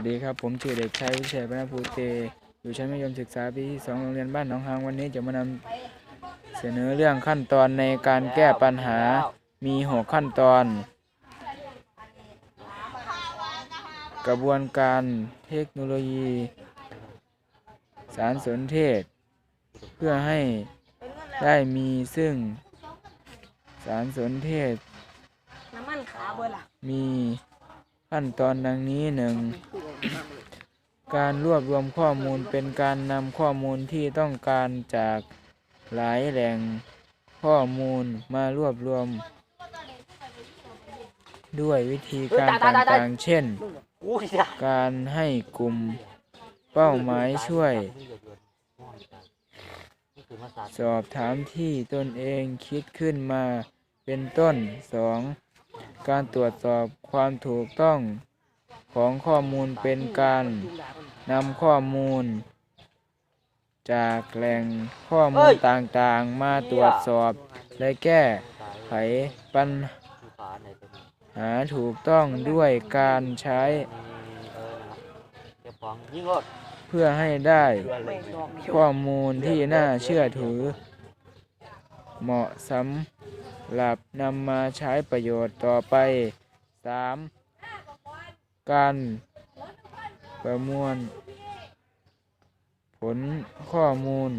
วัสดีครับ ผมชื่อเด็กชายวิเชัยบรรณภูเต อยู่ชั้นมัธยมศึกษาปีที่สองโรงเรียนบ้านหนองหางวันนี้จะมานำเสนอเรื่องขั้นตอนในการแก้ปัญหามีหกขั้นตอน กระบวนการเทคโนโลยี สารสนเทศ เพื่อให้ได้มีซึ่ง สารสนเทศน้ำมัน ขั้นตอนดังนี้หนึ่งการรวบรวมข้อมูลเป็นการนำข้อมูลที่ต้องการจากหลายแหล่งข้อมูลมารวบรวม ด้วยวิธีการต่างๆ เช่น การให้กลุ่มเป้าหมายช่วย สอบถามที่ตนเองคิดขึ้นมาเป็นต้น 2. การตรวจสอบความถูกต้องของข้อมูลเป็นการนำข้อมูล จากแหล่งข้อมูลต่างๆ มาตรวจสอบและแก้ไขปัญหาถูกต้องด้วยการใช้ เพื่อให้ได้ข้อมูลที่น่าเชื่อถือ เหมาะสำ หรับนำมาใช้ประโยชน์ต่อไป 3. การประมวล ผลข้อมูล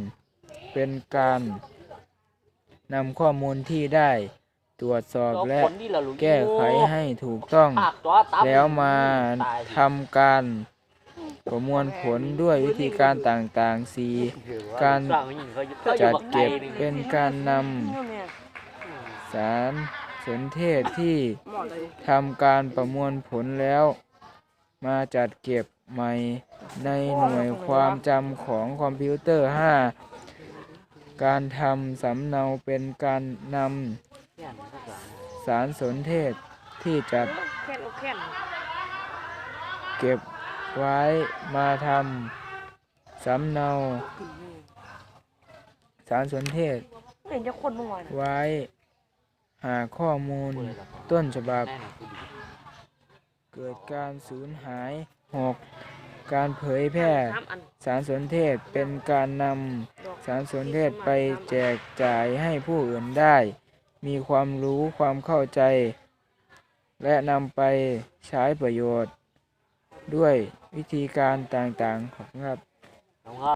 เป็นการนำข้อมูลที่ได้ตรวจสอบและคนนี่ละลูกแก้ไขให้ถูกต้องปากตัวตับแล้วมาตายทำการประมวลผลด้วยวิธีการต่างๆ 4. การสั่งยิงเขาอยู่เขาอยู่จัดบัไเก็บหงเป็นการนเนี่ยำ สารสนเทศที่หมอเลยทำการประมวลผลแล้ว มาจัดเก็บใหม่ในหน่วยความจำของคอมพิวเตอร์ 5. การทำสำเนาเป็นการนำสารสนเทศที่จัดแค่นโอแค่นเก็บไว้มาทำสำเนา สารสนเทศไม่เห็นจะคนเมื่อวานไว้ หาข้อมูลต้นฉบับ เกิดการสูญหาย 6. การเผยแพร่ สารสนเทศเป็นการนำสารสนเทศไปแจกจ่ายให้ผู้อื่นได้ มีความรู้ความเข้าใจ และนำไปใช้ประโยชน์ ด้วยวิธีการต่างๆ ขอบคุณครับ